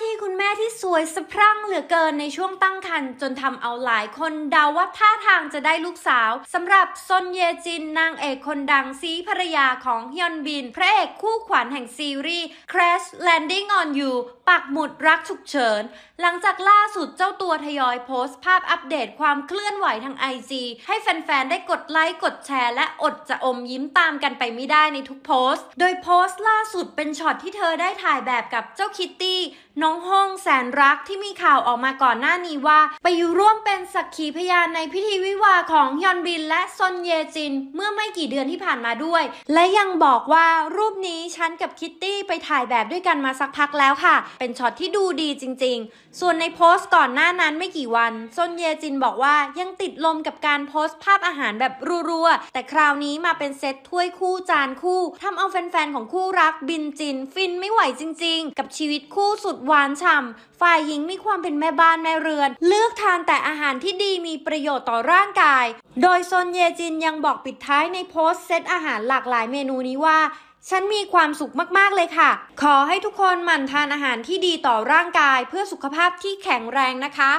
ที่คุณแม่ที่สวยสะพรั่งเหลือเกินในช่วงตั้งครรภ์จนทำเอาหลายคนเดาว่าท่าทางจะได้ลูกสาวสำหรับซนเยจินนางเอกคนดังซีภรรยาของฮยอนบิน พระเอกคู่ขวัญแห่งซีรีส์ Crash Landing on You ปักหมุดรักฉุกเฉิน หลังจากล่าสุดเจ้าตัวทยอยโพสต์ภาพอัปเดตความเคลื่อนไหวทาง IG ให้แฟนๆ ได้กดไลค์กดแชร์ และอดจะอมยิ้มตามกันไปไม่ได้ในทุกโพสต์ โดยโพสต์ล่าสุดเป็นช็อตที่เธอได้ถ่ายแบบกับเจ้าคิตตี้น้องห้องแสนรักที่มีข่าวออกมาก่อนหน้านี้ว่า ไปอยู่ร่วมเป็นสักขีพยานในพิธีวิวาของยอนบินและซอนเยจิน เมื่อไม่กี่เดือนที่ผ่านมาด้วย และยังบอกว่ารูปนี้ฉันกับคิตตี้ไปถ่ายแบบด้วยกันมาสักพักแล้วค่ะ เป็นช็อตที่ดูดีจริง ๆ ส่วนในโพสต์ก่อนหน้านั้นไม่กี่วันซอนเยจินบอกว่ายังติดลมกับการโพสต์ภาพอาหารแบบรัวๆแต่คราวนี้มาเป็นเซตถ้วยคู่จานคู่ทำเอาแฟนๆของคู่รักบินจิน ฟินไม่ไหวจริง ๆ กับชีวิตคู่สุดหวานฉ่ำฝ่ายหญิงมีความเป็นแม่บ้านแม่เรือน เลือกทานแต่อาหารที่ดีมีประโยชน์ต่อร่างกาย โดยซนเยจินยังบอกปิดท้ายในโพสต์เซตอาหารหลากหลายเมนูนี้ว่าฉันมีความสุขมาก ๆ เลยค่ะ ขอให้ทุกคนหมั่นทานอาหารที่ดีต่อร่างกายเพื่อสุขภาพที่แข็งแรงนะคะ